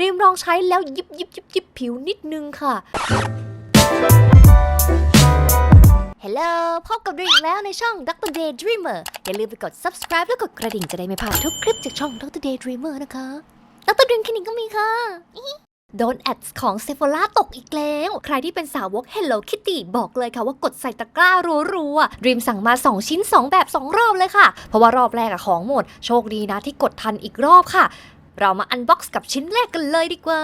ริมลองใช้แล้วยิบยิบยิบยิบผิวนิดนึงค่ะฮัลโหลพบกับดรีมอีกแล้วในช่อง Dr. Day Dreamer อย่าลืมไปกด subscribe แล้วกดกระดิ่งจะได้ไม่พลาดทุกคลิปจากช่อง Dr. Day Dreamer นะคะ Dr. Dream คลินิกก็มีค่ะ โดนแอดของเซฟ h ล่าตกอีกแล้ว ใครที่เป็นสาวก Hello Kitty บอกเลยค่ะว่ากดใส่ตะกร้ารัวๆดรีมสั่งมา 2 ชิ้น 2 แบบ 2 รอบเลยค่ะ เพราะว่ารอบแรกอะของหมด โชคดีนะที่กดทันอีกรอบค่ะ เรามาอันบ็อกซ์กับชิ้นแรกกันเลยดีกว่า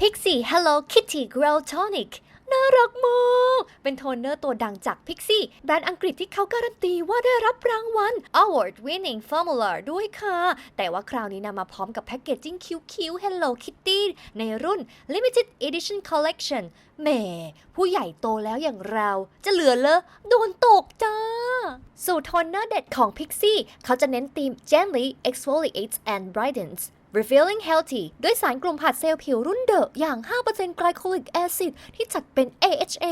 Pixie Hello Kitty Glow Tonic น่ารักมาก เป็นโทนเนอร์ตัวดังจาก Pixie แบรนด์อังกฤษที่เขาการันตีว่าได้รับรางวัล Award Winning Formula ด้วยค่ะ แต่ว่าคราวนี้นำมาพร้อมกับแพคเกจจิ้งคิ้วๆ Hello Kitty ในรุ่น Limited Edition Collection แหม ผู้ใหญ่โตแล้วอย่างเราจะเหลือเลอะโดนตกจ้า สูตรโทนเนอร์เด็ดของ Pixie เขาจะเน้นธีม Gently Exfoliates and Brightens Revealing Healthy ด้วยสารกลุ่มผัดเซลล์ผิวรุ่นเดอะอย่าง5% Glycolic Acid ที่จัดเป็น AHA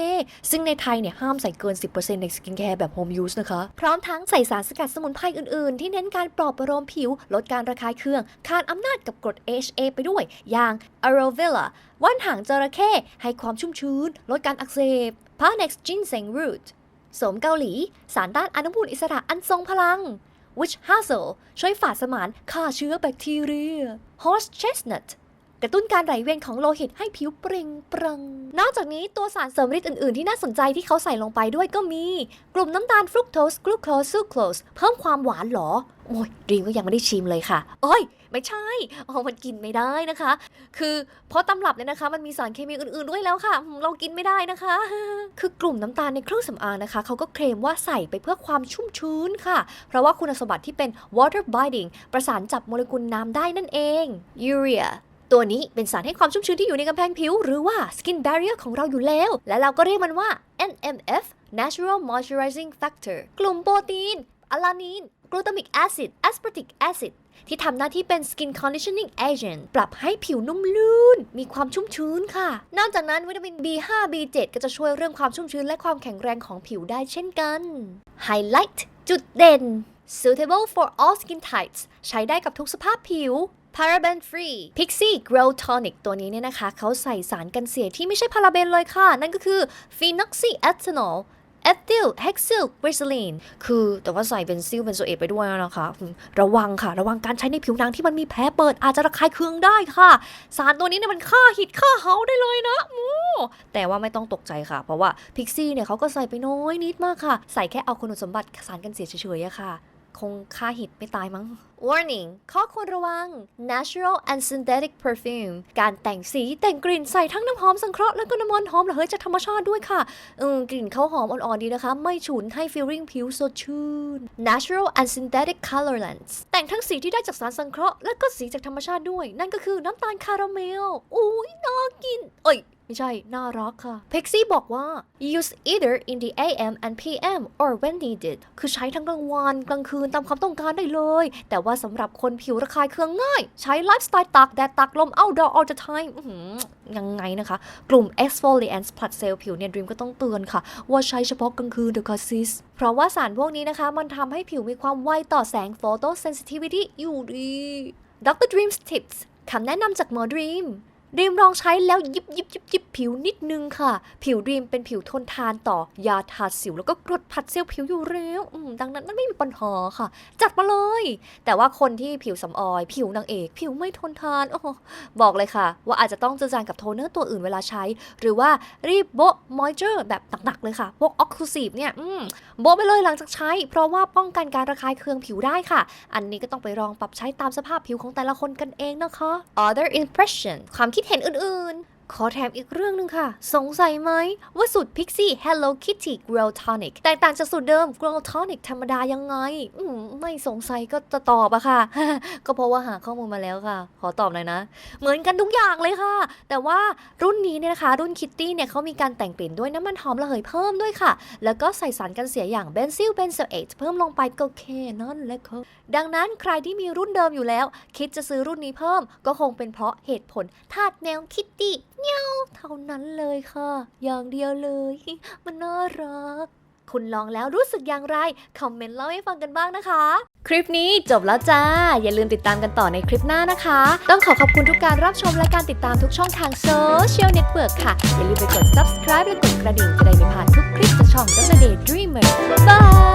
ซึ่งในไทยเนี่ยห้ามใส่เกิน 10%ในสกินแคร์แบบ Home Use นะคะ พร้อมทั้งใส่สารสกัดสมุนไพรอื่นๆ ที่เน้นการปลอบประโลมผิว ลดการระคายเคือง คานอำนาจกับกรด AHA ไปด้วย อย่าง Arovella ว่านหางจระเข้ให้ความชุ่มชื้น ลดการอักเสบ Parnex Ginseng Root สมเกาหลี สารต้านอนุมูลอิสระอันทรงพลัง Witch Hazel ใช้ฝาดสมานฆ่าเชื้อแบคทีเรีย Horse Chestnut กระตุ้นการไหลเวียนของโลหิตให้ผิวเปล่งปลัง นอกจากนี้ตัวสารเสริมฤทธิ์อื่น ๆ ที่น่าสนใจที่เขาใส่ลงไปด้วยก็มี กลุ่มน้ำตาลฟรุกโตสกลูโคสซูโคสเพิ่มความหวานหรอ โอ้ยดีมก็ยังไม่ได้ชิมเลยค่ะ โอ้ย ไม่ใช่อ๋มันกินไม่ได้นะคะ คือเพราะตำรับเนี่ยนะคะ มันมีสารเคมีอื่น ๆ ด้วยแล้วค่ะ เรากินไม่ได้นะคะ คือกลุ่มน้ำตาลในเครื่องสำอางนะคะ เขาก็เคลมว่าใส่ไปเพื่อความชุ่มชื้นค่ะ เพราะว่าคุณสมบัติที่เป็น water binding ประสานจับโมเลกุลน้ำได้นั่นเอง urea ตัวนี้เป็นสารให้ความชุ่มชื้นที่อยู่ในกำแพงผิว หรือว่า skin barrier ของเราอยู่แล้ว และเราก็เรียกมันว่า NMF Natural Moisturizing Factor กลุ่มโปรตีนอะลานีนกลูตามิกแอซิดแอสปาร์ติกแอซิดที่ทำหน้าที่เป็น skin conditioning agent ปรับให้ผิวนุ่มลื่น มีความชุ่มชื้นค่ะ นอกจากนั้นวิตามิน B5 B7 ก็จะช่วยเรื่องความชุ่มชื้นและความแข็งแรงของผิวได้เช่นกัน Highlight จุดเด่น suitable for all skin types ใช้ได้กับทุกสภาพผิว paraben free Pixie Glow Tonic ตัวนี้เนี่ยนะคะเขาใส่สารกันเสียที่ไม่ใช่พาราเบนเลยค่ะ นั่นก็คือ phenoxyethanol เอทิลเฮกซิลกริซลีนคือแต่ว่าใส่เบนซิลเบนโซเอตไปด้วยนะคะ ระวังค่ะ ระวังการใช้ในผิวหนังที่มันมีแผลเปิดอาจจะระคายเคืองได้ค่ะ สารตัวนี้เนี่ยมันฆ่าหิดฆ่าเฮาได้เลยนะมูแต่ว่าไม่ต้องตกใจค่ะ เพราะว่าพิกซี่เนี่ยเขาก็ใส่ไปน้อยนิดมากค่ะ ใส่แค่เอาคุณสมบัติสารกันเสียเฉยๆค่ะ คงฆ่าหิดไม่ตายมั้ง Warning ข้อควรระวัง Natural and Synthetic Perfume การแต่งสีแต่งกลิ่นใส่ทั้งน้ำหอมสังเคราะห์แล้วก็น้ำมันหอมระเหยจากธรรมชาติด้วยค่ะเออกลิ่นเขาหอมอ่อนๆดีนะคะ ไม่ฉุนให้ feeling ผิวสดชื่น Natural and Synthetic Colorants แต่งทั้งสีที่ได้จากสารสังเคราะห์และก็สีจากธรรมชาติด้วย นั่นก็คือน้ำตาลคาราเมลอุ้ยน่ากินเอ้ย ไม่ใช่ น่ารักค่ะ Pixie บอกว่า use either in the AM and PM or when needed คือใช้ทั้งกลางวันกลางคืนตามความต้องการได้เลย แต่ว่าสำหรับคนผิวระคายเคืองง่าย ใช้ไลฟ์สไตล์ตากแดดตากลม outdoor all the time ยังไงนะคะ กลุ่ม exfoliants ผลัดเซลล์ผิวเนี่ยดรีมก็ต้องเตือนค่ะ ว่าใช้เฉพาะกลางคืนเดอะคาซิสเพราะว่าสารพวกนี้นะคะ มันทำให้ผิวมีความไวต่อแสง photosensitivity อยู่ดี Dr. Dreams Tips คำแนะนำจากหมอด รีมดรีมลองใช้แล้วยิบยิบยิบยิบผิวนิดนึงค่ะ ผิวดรีมเป็นผิวทนทานต่อยาทาสิว แล้วก็กรดผัดเซลล์ผิวอยู่แล้วดังนั้นมันไม่มีปัญหาค่ะ จัดมาเลย แต่ว่าคนที่ผิวสำออย ผิวนางเอก ผิวไม่ทนทานโอ้บอกเลยค่ะ ว่าอาจจะต้องเจอจานกับโทนเนอร์ตัวอื่นเวลาใช้ หรือว่ารีบโบะมอยเจอร์แบบหนักๆเลยค่ะพวกออกคูซีฟเนี่ยโบะไปเลยหลังจากใช้ เพราะว่าป้องกันการระคายเคืองผิวได้ค่ะ อันนี้ก็ต้องไปลองปรับใช้ตามสภาพผิวของแต่ละคนกันเองนะคะ other impression ความคิดเห็นอื่นๆ ขอแถมอีกเรื่องหนึ่งค่ะ สงสัยไหมว่าสูตร Pixie Hello Kitty Glow Tonic แตกต่างจากสูตรเดิม Glow Tonic ธรรมดายังไงอืมไม่สงสัยก็จะตอบอะค่ะ ก็เพราะว่าหาข้อมูลมาแล้วค่ะ ขอตอบหน่อยนะ เหมือนกันทุกอย่างเลยค่ะ แต่ว่ารุ่นนี้เนี่ยนะคะ รุ่น Kitty เนี่ยเขามีการแต่งกลิ่นด้วยน้ำมันหอมระเหยเพิ่มด้วยค่ะ แล้วก็ใส่สารกันเสียอย่างเบนซิลเบนโซเอทเพิ่มลงไปก็แค่นั้นแหละค่ะดังนั้นใครที่มีรุ่นเดิมอยู่แล้ว คิดจะซื้อรุ่นนี้เพิ่ม ก็คงเป็นเพราะเหตุผลทาดแมวคิตตี้เงี้ยวเท่านั้นเลยค่ะ อย่างเดียวเลย มันน่ารัก คุณลองแล้วรู้สึกอย่างไร คอมเมนต์เล่าให้ฟังกันบ้างนะคะ คลิปนี้จบแล้วจ้า อย่าลืมติดตามกันต่อในคลิปหน้านะคะ ต้องขอขอบคุณทุกการรับชมและการติดตามทุกช่องทางโซเชียลเน็ตเวิร์กค่ะ อย่าลืมไปกด subscribe และกดกระดิ่งจะได้ไม่พลาดทุกคลิปจากช่อง The Daydreamer บาย